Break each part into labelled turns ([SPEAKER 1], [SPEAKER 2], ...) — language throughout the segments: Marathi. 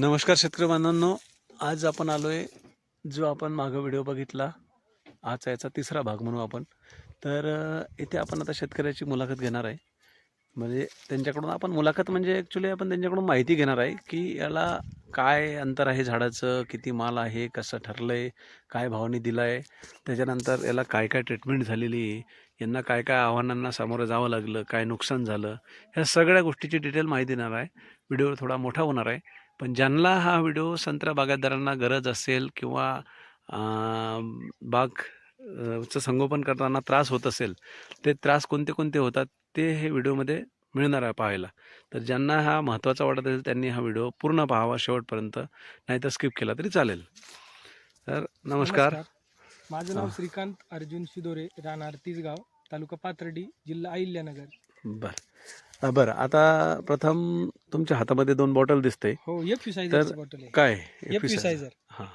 [SPEAKER 1] नमस्कार शेतकरी बांधवांनो. आज आपण आलो आहे जो आपण मागं व्हिडिओ बघितला आजचा याचा तिसरा भाग म्हणू आपण. तर इथे आपण आता शेतकऱ्याची मुलाखत घेणार आहे. म्हणजे त्यांच्याकडून आपण मुलाखत म्हणजे ॲक्च्युली आपण त्यांच्याकडून माहिती घेणार आहे की याला काय अंतर आहे झाडाचं किती माल आहे कसं ठरलं आहे काय भावाने दिला आहे त्याच्यानंतर याला काय काय ट्रीटमेंट झालेली आहे यांना काय काय आव्हानांना सामोरं जावं लागलं काय नुकसान झालं ह्या सगळ्या गोष्टीची डिटेल माहिती देणार आहे. व्हिडिओ थोडा मोठा होणार आहे. पण ज्यांना हा व्हिडिओ संत्रा बागायतदारांना गरज असेल किंवा अं, बाग अं, चं संगोपन करताना त्रास होत असेल ते त्रास कोणते कोणते होतात ते हे व्हिडिओमध्ये मिळणार आहे पाहायला. तर ज्यांना हा महत्त्वाचा वाटत असेल त्यांनी हा व्हिडिओ पूर्ण पाहावा शेवटपर्यंत नाही तर स्किप केला तरी चालेल. तर नमस्कार.
[SPEAKER 2] माझं नाव
[SPEAKER 1] हा.
[SPEAKER 2] श्रीकांत अर्जुन शिदोरे राहणार तिसगाव तालुका पाथर्डी जिल्हा अहिल्यानगर.
[SPEAKER 1] बरं. अं, बरं. आता प्रथम तुमच्या हातामध्ये दोन बॉटल दिसते
[SPEAKER 2] हो एफ यू बॉटल आहे.
[SPEAKER 1] काय?
[SPEAKER 2] F you
[SPEAKER 1] Epicide?
[SPEAKER 2] सायझर
[SPEAKER 1] हां.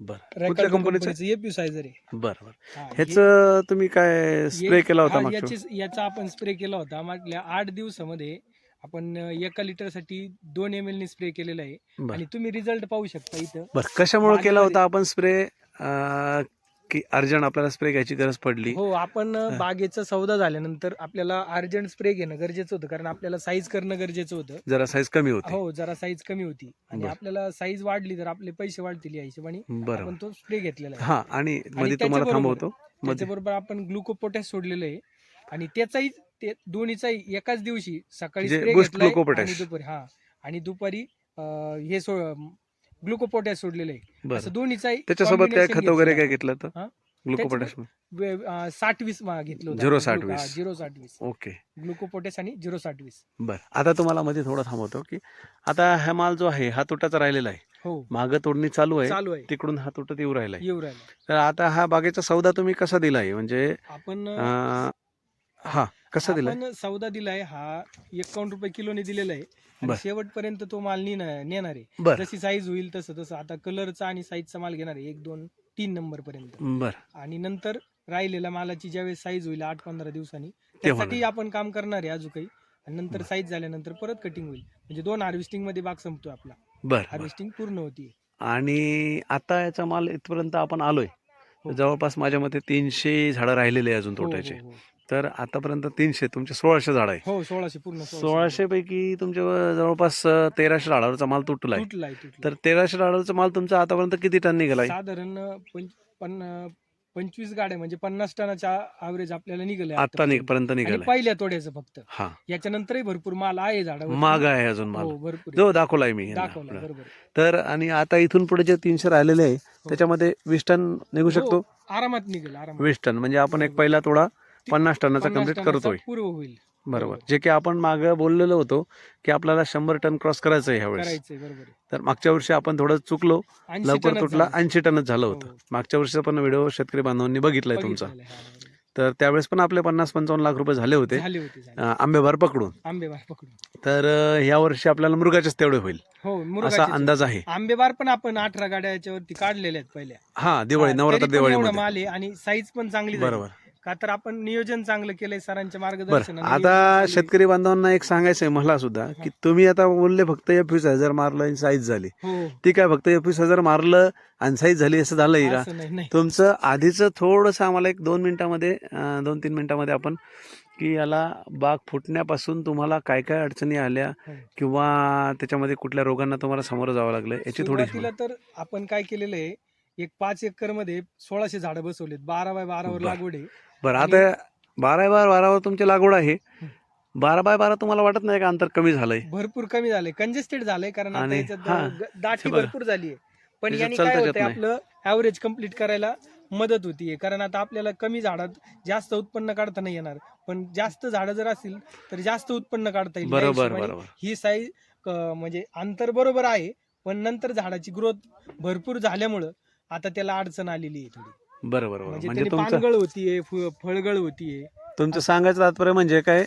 [SPEAKER 1] बरं. कुठल्या कंपनीचं
[SPEAKER 2] एफ यू सायझर आहे.
[SPEAKER 1] बरं बरं.
[SPEAKER 2] हा, हे-
[SPEAKER 1] ह्याचं तुम्ही काय स्प्रे
[SPEAKER 2] हे-
[SPEAKER 1] केला होता
[SPEAKER 2] हा,
[SPEAKER 1] मागच्या
[SPEAKER 2] याची- याचा आपण स्प्रे केला होता. मागल्या आठ दिवसामध्ये आपण अं, एका लिटरसाठी दोन एम एल ने स्प्रे केलेला आहे.
[SPEAKER 1] बरं.
[SPEAKER 2] आणि तुम्ही रिझल्ट पाहू शकता इथं.
[SPEAKER 1] बरं कशामुळे केला होता आपण स्प्रे की अर्जंट आपल्याला स्प्रे घ्यायची गरज पडली.
[SPEAKER 2] हो आपण. बागेचा सौदा झाल्यानंतर आपल्याला अर्जंट स्प्रे घेणं गरजेचं होतं. कारण आपल्याला साईज करणं गरजेचं होतं.
[SPEAKER 1] जरा साईज कमी होती.
[SPEAKER 2] हो जरा साईज कमी होती. आणि. आपल्याला साईज वाढली तर आपले पैसे वाढतील या हिशोबाने.
[SPEAKER 1] बरं.
[SPEAKER 2] आपण तो स्प्रे घेतलेला आहे.
[SPEAKER 1] हा आणि मध्ये तुम्हाला थांबवतो. मध्ये.
[SPEAKER 2] त्याच्याबरोबर आपण ग्लुकोपोटॅश सोडलेलं आहे. आणि त्याचाही ते दोन्हीचाही एकाच दिवशी सकाळी स्प्रे. आणि दुपारी हा. आणि दुपारी हे सो ग्लुकोपोटॅश सोडलेलं आहे.
[SPEAKER 1] बरं.
[SPEAKER 2] असं दोन्हीचाही
[SPEAKER 1] त्याच्यासोबत काय खत वगैरे काय घेतलं तर
[SPEAKER 2] हा?
[SPEAKER 1] ग्लुकोपोटॅश
[SPEAKER 2] साठ वीस मा- घेतलं होतं.
[SPEAKER 1] झिरो
[SPEAKER 2] आपण.
[SPEAKER 1] साठ
[SPEAKER 2] ग्लुको- हा,
[SPEAKER 1] वीस.
[SPEAKER 2] झिरो साठ वीस.
[SPEAKER 1] ओके.
[SPEAKER 2] ग्लुकोपोटॅश आणि झिरो साठ वीस.
[SPEAKER 1] बरं. आता तुम्हाला मध्ये थोडं थांबवतो की आता हा माल जो आहे हा तुटाचा राहिलेला आहे.
[SPEAKER 2] हो.
[SPEAKER 1] मागं तोडणी चालू आहे.
[SPEAKER 2] चालू आहे.
[SPEAKER 1] तिकडून हा तुटत येऊ राहिला आहे.
[SPEAKER 2] येऊ राहिला
[SPEAKER 1] तर आता हा बागेचा सौदा तुम्ही कसा दिलाय म्हणजे
[SPEAKER 2] आपण
[SPEAKER 1] अं, हा कसा दिलाय
[SPEAKER 2] आपण सौदा दिलाय हा एकावन्न रुपये किलोने दिलेला आहे. आणि. शेवटपर्यंत तो माल नेणार नेणार. आहे
[SPEAKER 1] बरं.
[SPEAKER 2] जशी साईज होईल तसं तसं. आता कलरचा आणि साईजचा माल घेणार. आहे एक दोन तीन नंबर पर्यंत.
[SPEAKER 1] बरं.
[SPEAKER 2] आणि नंतर राहिलेल्या मालाची ज्यावेळेस साईज होईल आठ पंधरा दिवसांनी त्यासाठी आपण काम करणार आहे अजून काही. आणि नंतर साईज झाल्यानंतर परत कटिंग होईल. म्हणजे दोन हार्वेस्टिंगमध्ये बाग संपतो आपला.
[SPEAKER 1] बरं बरं.
[SPEAKER 2] हार्वेस्टिंग पूर्ण होती
[SPEAKER 1] आणि आता याचा माल इथपर्यंत आपण आलोय.
[SPEAKER 2] हो.
[SPEAKER 1] जवळपास माझ्या मते तीनशे झाडं राहिलेले आहे अजून
[SPEAKER 2] हो,
[SPEAKER 1] तोटायचे.
[SPEAKER 2] हो, हो.
[SPEAKER 1] तर आतापर्यंत तीनशे तुमचे सोळाशे झाड आहे.
[SPEAKER 2] हो सोळाशे पूर्ण
[SPEAKER 1] सोळाशे. पैकी तुमच्या जवळपास तेराशे झाडावरचा माल तुटलाय.
[SPEAKER 2] तुटलाय
[SPEAKER 1] तर तेराशे झाडावरचा माल तुमचा आतापर्यंत किती टन निघालाय?
[SPEAKER 2] साधारण पंचवीस गाड्या म्हणजे पन्नास टनाच्या ॲव्हरेज आपल्याला निघाले
[SPEAKER 1] आता. पर्यंत
[SPEAKER 2] आणि
[SPEAKER 1] निघालाय.
[SPEAKER 2] पहिल्या तोड्याचं फक्त.
[SPEAKER 1] हा.
[SPEAKER 2] याच्यानंतरही भरपूर माल आहे झाडावर
[SPEAKER 1] माग आहे अजून माल.
[SPEAKER 2] हो भरपूर.
[SPEAKER 1] जो दाखवलाय मी. तर आणि आता इथून पुढे जे तीनशे राहिलेले आहे त्याच्यामध्ये वीस टन निघू शकतो?
[SPEAKER 2] हो, आरामात निघेल
[SPEAKER 1] वीस टन म्हणजे आपण एक पहिला तोडा पन्नास टनाचा
[SPEAKER 2] पन्नास
[SPEAKER 1] कंप्लीट
[SPEAKER 2] टनाचा
[SPEAKER 1] करतोय.
[SPEAKER 2] पूर्व होईल.
[SPEAKER 1] बरोबर. जे की आपण मागं बोललेलो होतो की आपल्याला शंभर टन क्रॉस करायचं आहे ह्यावेळेस
[SPEAKER 2] करायचंय बरोबर. आहे.
[SPEAKER 1] तर मागच्या वर्षी आपण थोडं चुकलो
[SPEAKER 2] 80
[SPEAKER 1] लवकर
[SPEAKER 2] टनच
[SPEAKER 1] तुटला
[SPEAKER 2] झालं.
[SPEAKER 1] ऐंशी टनच झालं होतं.
[SPEAKER 2] हो.
[SPEAKER 1] मागच्या वर्षीचा पण व्हिडिओ शेतकरी बांधवांनी बघितलाय तुमचा.
[SPEAKER 2] बघितलेलं आहे, हा, बरोबर.
[SPEAKER 1] तर त्यावेळेस पण आपले पन्नास पंचावन्न लाख रुपये झाले होते.
[SPEAKER 2] झाले होते झाले.
[SPEAKER 1] अं, आंबेभार पकडून.
[SPEAKER 2] आंबेबार पकडून.
[SPEAKER 1] तर अं, ह्या वर्षी आपल्याला मृगाचेच तेवढे होईल.
[SPEAKER 2] हो
[SPEAKER 1] असा
[SPEAKER 2] मुरगाचे
[SPEAKER 1] अंदाज आहे.
[SPEAKER 2] आंबेबार पण आपण अठरा गाड्या याच्यावरती काढलेल्या आहेत पहिल्या.
[SPEAKER 1] हा दिवाळी
[SPEAKER 2] हा,
[SPEAKER 1] नवरात्र
[SPEAKER 2] तरी पण एवढा
[SPEAKER 1] दिवाळीमध्ये
[SPEAKER 2] माल आहे आणि साईज पण चांगली झाली.
[SPEAKER 1] बरोबर.
[SPEAKER 2] का तर आपण नियोजन चांगलं केलंय सरांच्या
[SPEAKER 1] बरं
[SPEAKER 2] मार्गदर्शनाने.
[SPEAKER 1] आता शेतकरी बांधवांना एक सांगायचं आहे मला सुद्धा की तुम्ही आता बोलले फक्त एफवीस हजार मारलं आणि साईज झाली.
[SPEAKER 2] हो.
[SPEAKER 1] ती काय फक्त एकवीस हजार मारलं आणि साईज झाली असं झालंय का?
[SPEAKER 2] नाही
[SPEAKER 1] तुमचं आधीचं थोडंसं आम्हाला एक दोन मिनिटामध्ये अं, दोन तीन मिनिटामध्ये आपण की याला बाग फुटण्यापासून तुम्हाला काय काय अडचणी आल्या
[SPEAKER 2] हो.
[SPEAKER 1] किंवा त्याच्यामध्ये कुठल्या रोगांना तुम्हाला सामोरं जावं लागलं याची थोडी
[SPEAKER 2] सुरुवातीला तर आपण काय केलेलं आहे एक पाच एकरमध्ये सोळाशे झाडं बसवलेत बारा बाय बारावर
[SPEAKER 1] बरं.
[SPEAKER 2] लागवड आहे.
[SPEAKER 1] बरं आता बारा बाय बारावर तुमची लागवड आहे. बारा बाय बारा तुम्हाला वाटत नाही का अंतर कमी झालंय?
[SPEAKER 2] भरपूर कमी झाले कंजेस्टेड झालंय कारण आता
[SPEAKER 1] आणि-
[SPEAKER 2] याच्यात
[SPEAKER 1] हा.
[SPEAKER 2] ग- दाटी. भरपूर झाली आहे पण
[SPEAKER 1] याच्यात
[SPEAKER 2] यांनी
[SPEAKER 1] चालता
[SPEAKER 2] काय
[SPEAKER 1] येत
[SPEAKER 2] होतंय
[SPEAKER 1] नाही.
[SPEAKER 2] आपलं ऍव्हरेज कंप्लीट करायला मदत होतीये. कारण आता आपल्याला कमी झाडात जास्त उत्पन्न काढता नाही येणार. पण जास्त झाडं जर असतील तर जास्त उत्पन्न काढता येईल.
[SPEAKER 1] बरोबर
[SPEAKER 2] हिशोबाने
[SPEAKER 1] बरोबर.
[SPEAKER 2] ही साईज म्हणजे अंतर बरोबर आहे पण नंतर झाडाची ग्रोथ भरपूर झाल्यामुळं आता त्याला अडचण आलेली आहे थोडी.
[SPEAKER 1] बरोबर
[SPEAKER 2] म्हणजे
[SPEAKER 1] म्हणजे तुमचं
[SPEAKER 2] पानगळ होतीये फु- फळगळ होतीये.
[SPEAKER 1] तुमचं सांगायचं तात्पर्य म्हणजे काय?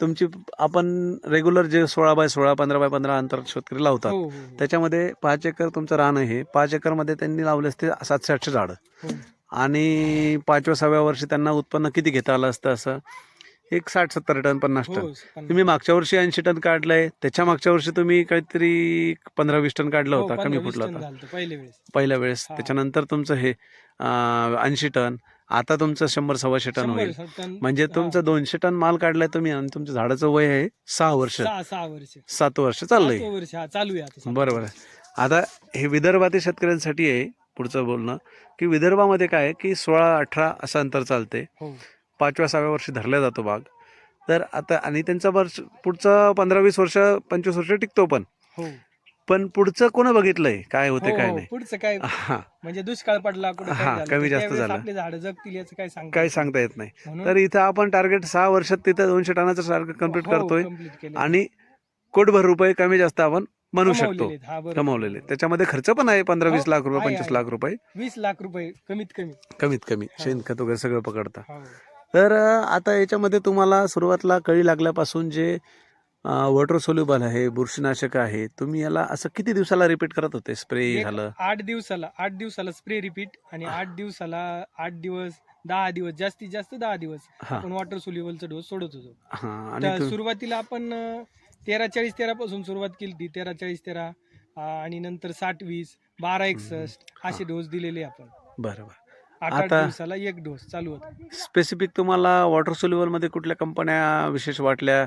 [SPEAKER 1] तुमची आपण रेग्युलर जे सोळा बाय सोळा पंधरा बाय पंधरा अंतर शेतकरी लावतात.
[SPEAKER 2] हो हो.
[SPEAKER 1] त्याच्यामध्ये पाच एकर तुमचं रान आहे. पाच एकरमध्ये त्यांनी लावले असते सातशे आठशे झाडं.
[SPEAKER 2] हो.
[SPEAKER 1] आणि पाचव्या सहाव्या वर्षी त्यांना उत्पन्न किती घेता आलं असतं असं? एक साठ सत्तर टन पन्नास टन.
[SPEAKER 2] हो पन्नास.
[SPEAKER 1] तुम्ही मागच्या वर्षी ऐंशी टन काढलंय त्याच्या मागच्या वर्षी तुम्ही काहीतरी पंधरा वीस टन काढलं
[SPEAKER 2] हो,
[SPEAKER 1] होता कमी फुटला
[SPEAKER 2] टन
[SPEAKER 1] होता.
[SPEAKER 2] पहिल्या वेळेस.
[SPEAKER 1] त्याच्यानंतर तुमचं हे ऐंशी टन आता तुमचं शंभर सव्वाशे टन होईल.
[SPEAKER 2] टन
[SPEAKER 1] म्हणजे. तुमचं दोनशे टन माल काढलाय तुम्ही आणि तुमच्या झाडाचं वय आहे सहा वर्ष. सात वर्ष चाललंय. बरोबर. आता हे विदर्भातील शेतकऱ्यांसाठी आहे पुढचं बोलणं की विदर्भामध्ये काय आहे की सोळा अठरा असं अंतर चालते
[SPEAKER 2] हो.
[SPEAKER 1] पाचव्या सहाव्या वर्षी धरला जातो बाग. तर आता आणि त्यांचा वर्ष पुढचं पंधरा वीस वर्ष पंचवीस वर्ष टिकतो पण.
[SPEAKER 2] हो.
[SPEAKER 1] पण पुढचं कोण बघितलंय? काय होते
[SPEAKER 2] हो,
[SPEAKER 1] काय
[SPEAKER 2] हो.
[SPEAKER 1] नाही.
[SPEAKER 2] पुढचं काय? म्हणजे दुष्काळ पडला
[SPEAKER 1] हा, कमी जास्त झालं.
[SPEAKER 2] आपले झाड जगतील याचं काय सांग
[SPEAKER 1] काय सांगता येत नाही. तर इथं आपण टार्गेट सहा वर्षात तिथं दोनशे टनाचं टार्गेट
[SPEAKER 2] कंप्लीट
[SPEAKER 1] करतोय. आणि कोटभर रुपये कमी जास्त आपण म्हणू शकतो.
[SPEAKER 2] कमावलेले
[SPEAKER 1] त्याच्यामध्ये खर्च पण आहे पंधरा वीस लाख रुपये पंचवीस. लाख रुपये.
[SPEAKER 2] वीस लाख रुपये कमीत कमी.
[SPEAKER 1] कमीत कमी. शेणखत वगैरे सगळं पकडता. तर आता याच्यामध्ये तुम्हाला सुरुवातीला कळी लागल्यापासून जे वॉटर सोल्युबल आहे बुरशीनाशक आहे तुम्ही याला असं किती दिवसाला रिपीट करत होते? स्प्रे झालं?
[SPEAKER 2] आठ दिवसाला आठ दिवसाला स्प्रे रिपीट आणि आठ दिवसाला आठ दिवस दहा दिवस जास्तीत जास्त दहा दिवस आपण वॉटर सोल्युबलचा डोस सोडत होतो. सुरुवातीला आपण तेरा चाळीस तेरा पासून सुरुवात केली ती तेरा चाळीस तेरा आणि नंतर साठ वीस बारा एकसष्ट असे डोस दिलेले आपण.
[SPEAKER 1] बरं बरं.
[SPEAKER 2] आठ आठ
[SPEAKER 1] आता-
[SPEAKER 2] दिवसाला एक डोस चालू होता.
[SPEAKER 1] स्पेसिफिक तुम्हाला वॉटर सोल्युबलमध्ये कुठल्या कंपन्या विशेष वाटल्या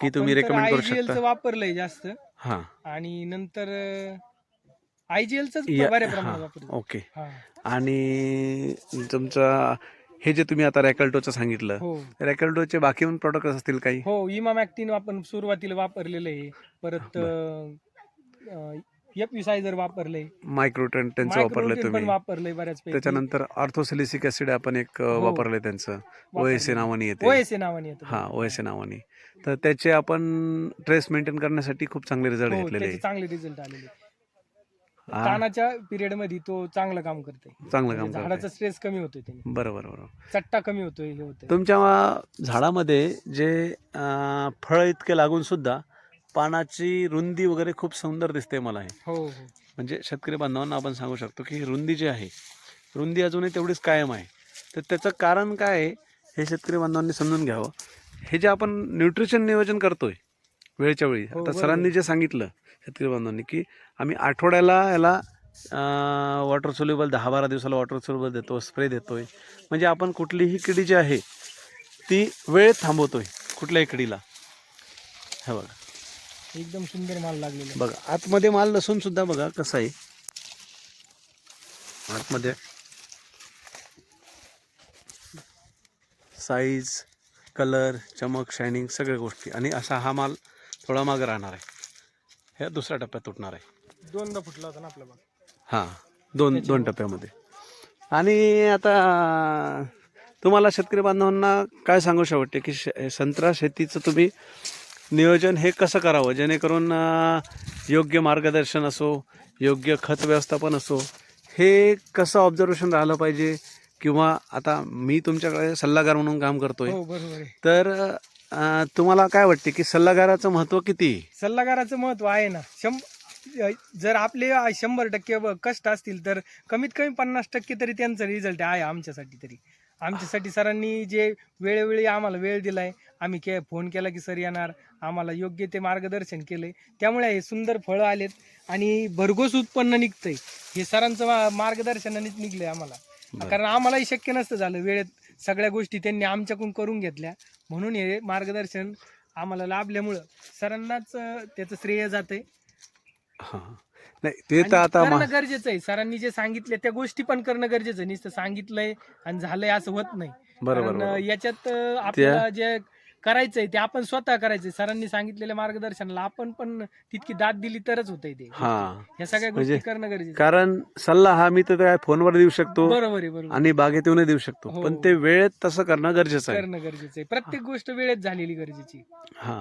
[SPEAKER 1] की तुम्ही रेकमेंड करू शकता?
[SPEAKER 2] वापरलंय जास्त.
[SPEAKER 1] हा.
[SPEAKER 2] आणि नंतर आयजीएलच
[SPEAKER 1] या-
[SPEAKER 2] बऱ्या
[SPEAKER 1] हा,
[SPEAKER 2] प्रमाणात वापरतो
[SPEAKER 1] ओके.
[SPEAKER 2] हा.
[SPEAKER 1] आणि तुमचं हे जे तुम्ही आता रॅकल्टोचं सांगितलं
[SPEAKER 2] हो.
[SPEAKER 1] रॅकल्टोचे बाकी पण प्रोडक्ट असतील काही?
[SPEAKER 2] हो इमा मॅक्टिन आपण सुरुवातीला वापरलेलं आहे. परत सायझर वापरलंय
[SPEAKER 1] मायक्रोटन त्यांचं वापरलं
[SPEAKER 2] पण
[SPEAKER 1] तुम्ही.
[SPEAKER 2] वापरलंय बऱ्याच
[SPEAKER 1] त्याच्यानंतर ऑर्थोसिलिसिक ऍसिड आपण एक अं,
[SPEAKER 2] हो.
[SPEAKER 1] वापरलंय त्यांचं. ओएसए नावाने येते.
[SPEAKER 2] ओएसए नावाने येतं.
[SPEAKER 1] हा ओएसए नावाने. तर त्याचे आपण ट्रेस मेंटेन करण्यासाठी खूप चांगले रिझल्ट
[SPEAKER 2] हो
[SPEAKER 1] घेतलेले
[SPEAKER 2] त्याचे चांगले रिझल्ट आलेले
[SPEAKER 1] हा.
[SPEAKER 2] तानाच्या पिरियडमध्ये तो चांगलं काम करतोय.
[SPEAKER 1] चांगलं काम
[SPEAKER 2] म्हणजे
[SPEAKER 1] करतंय.
[SPEAKER 2] झाडाचा स्ट्रेस कमी होतोय त्याने.
[SPEAKER 1] बरोबर बरोबर
[SPEAKER 2] चट्टा कमी होतोय हे होतंय.
[SPEAKER 1] तुमच्या झाडामध्ये जे अं, फळं इतके लागून सुद्धा पानाची रुंदी वगैरे खूप सुंदर दिसते मला हे.
[SPEAKER 2] हो हो.
[SPEAKER 1] म्हणजे शेतकरी बांधवांना आपण सांगू शकतो की रुंदी जी आहे रुंदी अजूनही तेवढीच कायम आहे. तर त्याचं कारण काय आहे हे शेतकरी बांधवांनी समजून घ्यावं. हे जे आपण न्यूट्रिशन नियोजन करतोय वेळच्या वेळी.
[SPEAKER 2] हो,
[SPEAKER 1] आता
[SPEAKER 2] बरोबर.
[SPEAKER 1] सरांनी जे सांगितलं शेतकरी बांधवांनी की आम्ही आठवड्याला याला वॉटर सोल्युबल दहा बारा दिवसाला वॉटर सोल्युबल देतो स्प्रे देतोय. म्हणजे आपण कुठलीही किडी जी आहे ती वेळ थांबवतोय कुठल्याही किडीला. हे बघा.
[SPEAKER 2] एकदम सुंदर माल लागलेला.
[SPEAKER 1] बघा आतमध्ये माल लसूण सुद्धा बघा कसा आहे. आतमध्ये साईज कलर चमक शायनिंग सगळ्या गोष्टी. आणि असा हा माल थोडा मागं राहणार आहे. हे दुसऱ्या टप्प्यात तुटणार आहे.
[SPEAKER 2] दोनदा फुटला होता ना आपला बाग
[SPEAKER 1] हां दोन दोन टप्प्यामध्ये. आणि आता तुम्हाला शेतकरी बांधवांना काय सांगू वाटते की शे संत्रा शेतीचं तुम्ही नियोजन हे कसं करावं? जेणेकरून योग्य मार्गदर्शन असो योग्य खत व्यवस्थापन असो हे कसं ऑब्झर्वेशन राहिलं पाहिजे? किंवा आता मी तुमच्याकडे सल्लागार म्हणून काम करतोय.
[SPEAKER 2] हो
[SPEAKER 1] तर तुम्हाला काय वाटते की सल्लागाराचं महत्त्व किती?
[SPEAKER 2] सल्लागाराचं महत्त्व आहे ना. शंभ जर आपले शंभर टक्के कष्ट असतील तर कमीत कमी पन्नास टक्के तरी त्यांचा रिझल्ट आहे आमच्यासाठी तरी. आमच्यासाठी सरांनी जे वेळोवेळी आम्हाला वेळ दिलाय आम्ही के फोन केला की सर येणार. आम्हाला योग्य ते मार्गदर्शन केलंय त्यामुळे हे सुंदर फळं आलेत आणि भरघोस उत्पन्न निघतंय. हे सरांचं मा- मार्गदर्शनानेच निघलंय आम्हाला. कारण आम्हालाही शक्य नसतं झालं. वेळेत सगळ्या गोष्टी त्यांनी आमच्याकडून करून घेतल्या. म्हणून हे मार्गदर्शन आम्हाला लाभल्यामुळं सरांनाच त्याचं श्रेय जाते
[SPEAKER 1] नाही ते तर आता
[SPEAKER 2] गरजेचं आहे. सरांनी जे सांगितले त्या गोष्टी पण करणं गरजेचं आहे. नुसतं सांगितलंय आणि झालंय असं होत नाही.
[SPEAKER 1] बरोबर.
[SPEAKER 2] याच्यात अं, आपल्याला जे करायचंय ते आपण स्वतः करायचंय. सरांनी सांगितलेल्या मार्गदर्शनाला आपण पण तितकी दाद दिली तरच होतंय ते.
[SPEAKER 1] हां.
[SPEAKER 2] या सगळ्या गोष्टी
[SPEAKER 1] म्हणजे
[SPEAKER 2] करणं गरजेचं आहे.
[SPEAKER 1] कारण सल्ला हा मी तर काय फोनवर देऊ शकतो
[SPEAKER 2] बरोबर आहे बरोबर
[SPEAKER 1] आणि बागेत येऊन देऊ शकतो.
[SPEAKER 2] हो.
[SPEAKER 1] पण ते वेळेत तसं करणं गरजेचं आहे.
[SPEAKER 2] करणं गरजेचं आहे. प्रत्येक गोष्ट वेळेत झालेली गरजेची
[SPEAKER 1] हा.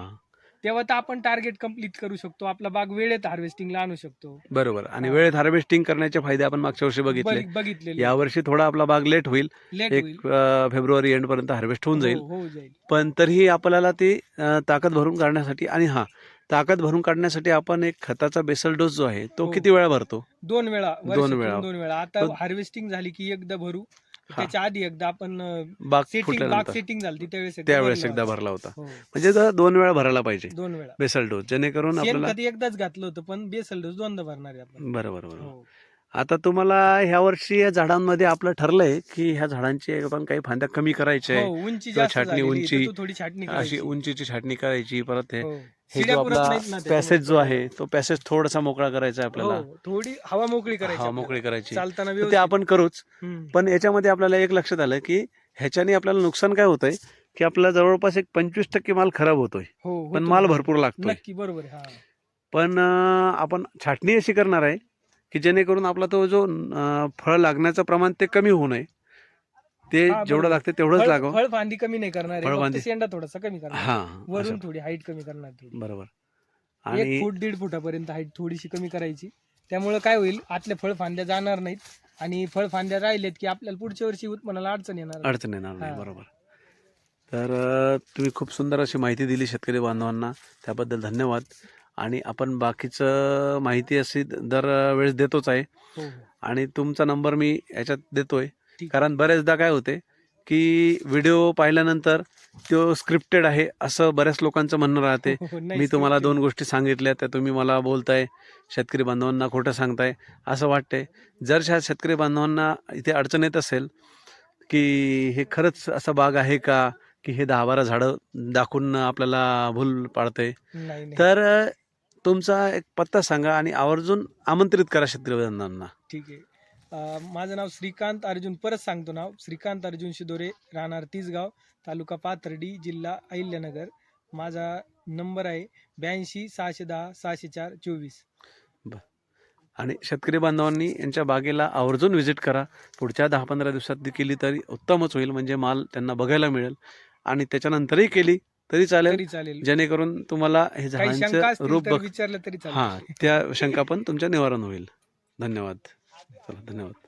[SPEAKER 2] तेव्हा तर आपण टार्गेट कंप्लीट करू शकतो. आपला बाग वेळेत हार्वेस्टिंगला आणू शकतो.
[SPEAKER 1] बरोबर. आणि. वेळेत हार्वेस्टिंग करण्याचे फायदे आपण मागच्या वर्षी बघितले.
[SPEAKER 2] बघ- बघितलेले
[SPEAKER 1] यावर्षी थोडा आपला बाग लेट होईल.
[SPEAKER 2] लेट
[SPEAKER 1] एक
[SPEAKER 2] होईल.
[SPEAKER 1] अं, फेब्रुवारी एंड पर्यंत हार्वेस्ट होऊन जाईल.
[SPEAKER 2] हो जाईल.
[SPEAKER 1] पण तरीही आपल्याला ती अं, ताकद भरून काढण्यासाठी आणि हा ताकद भरून काढण्यासाठी आपण एक खताचा बेसल डोस जो आहे तो
[SPEAKER 2] हो.
[SPEAKER 1] किती वेळा भरतो?
[SPEAKER 2] दोन वेळा. वर्षातून
[SPEAKER 1] वेळा.
[SPEAKER 2] दोन वेळा. आता हार्वेस्टिंग झाली की एकदा भरू. त्याच्या आधी एकदा आपण
[SPEAKER 1] बाग
[SPEAKER 2] सेटिंग बाग
[SPEAKER 1] फुटल्यानंतर
[SPEAKER 2] सेटिंग झाली त्यावेळेस एकदा
[SPEAKER 1] त्यावेळेस
[SPEAKER 2] भरला
[SPEAKER 1] एकदा
[SPEAKER 2] होता.
[SPEAKER 1] भरला होता.
[SPEAKER 2] हो.
[SPEAKER 1] म्हणजे जर दोन वेळा भरायला पाहिजे.
[SPEAKER 2] दोन वेळा.
[SPEAKER 1] बेसल डोस जेणेकरून आपल्याला
[SPEAKER 2] शेणखत एकदाच घातलं होतं पण बेसल डोस दोनदा भरणार आहे आपण.
[SPEAKER 1] बरोबर बरोबर
[SPEAKER 2] हो.
[SPEAKER 1] आता तुम्हाला ह्या वर्षी या झाडांमध्ये आपलं ठरलंय की ह्या झाडांची आपण काही फांद्या कमी करायच्या
[SPEAKER 2] हो,
[SPEAKER 1] आहे
[SPEAKER 2] उंची
[SPEAKER 1] किंवा छाटणी, उंची,
[SPEAKER 2] थोडी छाटणी
[SPEAKER 1] अशी. उंचीची छाटणी करायची परत हे
[SPEAKER 2] हो.
[SPEAKER 1] हे जो आपला पॅसेज जो. आहे तो पॅसेज थोडासा मोकळा करायचा आहे आपल्याला
[SPEAKER 2] हो, थोडी हवा मोकळी करायची
[SPEAKER 1] हवा. मोकळी करायची
[SPEAKER 2] चालताना
[SPEAKER 1] ते आपण करूच. पण याच्यामध्ये आपल्याला एक लक्षात आलं की ह्याच्याने आपल्याला नुकसान काय होतंय की आपला जवळपास एक पंचवीस टक्के माल खराब होतोय
[SPEAKER 2] हो
[SPEAKER 1] पण माल. भरपूर लागतोय
[SPEAKER 2] नक्की बरोबर आहे, हा
[SPEAKER 1] पण आपण छाटणी अशी करणार आहे की जेणेकरून आपला तो जो फळ लागण्याचं प्रमाण ते कमी होऊ नये. ते जेवढं. लागते तेवढंच
[SPEAKER 2] फळ
[SPEAKER 1] लागावं
[SPEAKER 2] फळ फांदी कमी नाही करणार शेंडा थोडासा कमी करणार
[SPEAKER 1] हा
[SPEAKER 2] वरून. थोडी हाईट कमी करणार
[SPEAKER 1] बरोबर. आणि
[SPEAKER 2] फूट दीड फुटापर्यंत हाईट थोडीशी कमी करायची. त्यामुळे काय होईल आतल्या फळ फांद्या जाणार नाहीत. आणि फळ फांद्या राहिलेत की आपल्याला पुढच्या वर्षी उत्पन्नाला अडचण येणार.
[SPEAKER 1] अडचण येणार नाही. बरोबर. तर तुम्ही खूप सुंदर अशी माहिती दिली शेतकरी बांधवांना. त्याबद्दल धन्यवाद. आणि आपण बाकीचं माहिती अशी दर वेळेस देतोच आहे
[SPEAKER 2] हो, हो.
[SPEAKER 1] आणि तुमचा नंबर मी याच्यात देतोय. कारण बरेचदा काय होते की व्हिडिओ पाहिल्यानंतर तो स्क्रिप्टेड आहे असं बऱ्याच लोकांचं म्हणणं राहते
[SPEAKER 2] हो,
[SPEAKER 1] मी तुम्हाला. दोन गोष्टी सांगितल्या त्या तुम्ही मला बोलताय शेतकरी बांधवांना खोटं सांगताय असं वाटतंय जर ह्या शेतकरी बांधवांना इथे अडचण येत असेल की हे खरंच असं बाग आहे का की हे दहा बारा झाडं दाखवून आपल्याला भूल
[SPEAKER 2] नाही
[SPEAKER 1] तर तुमचा एक पत्ता सांगा आणि आवर्जून आमंत्रित करा शेतकरी बांधवांना
[SPEAKER 2] ठीक आहे. अं, माझं नाव श्रीकांत अर्जुन परत सांगतो नाव. श्रीकांत अर्जुन शिदोरे राहणार तिसगाव तालुका पाथर्डी जिल्हा अहिल्यानगर. माझा नंबर आहे ब्याऐंशी सहाशे दहा सहाशे चार चोवीस.
[SPEAKER 1] आणि शेतकरी बांधवांनी यांच्या बागेला आवर्जून व्हिजिट करा. पुढच्या दहा पंधरा दिवसात केली तरी उत्तमच होईल म्हणजे माल त्यांना बघायला मिळेल. आणि त्याच्यानंतरही केली तरी चालेल.
[SPEAKER 2] तरी चालेल.
[SPEAKER 1] जेणेकरून तुम्हाला हे
[SPEAKER 2] काही शंका
[SPEAKER 1] झाडांचं
[SPEAKER 2] असतील
[SPEAKER 1] रूप
[SPEAKER 2] तर
[SPEAKER 1] बघ
[SPEAKER 2] विचारलं तरी चालेल.
[SPEAKER 1] हां त्या शंका पण तुमच्या निवारण होईल. धन्यवाद. चला धन्यवाद.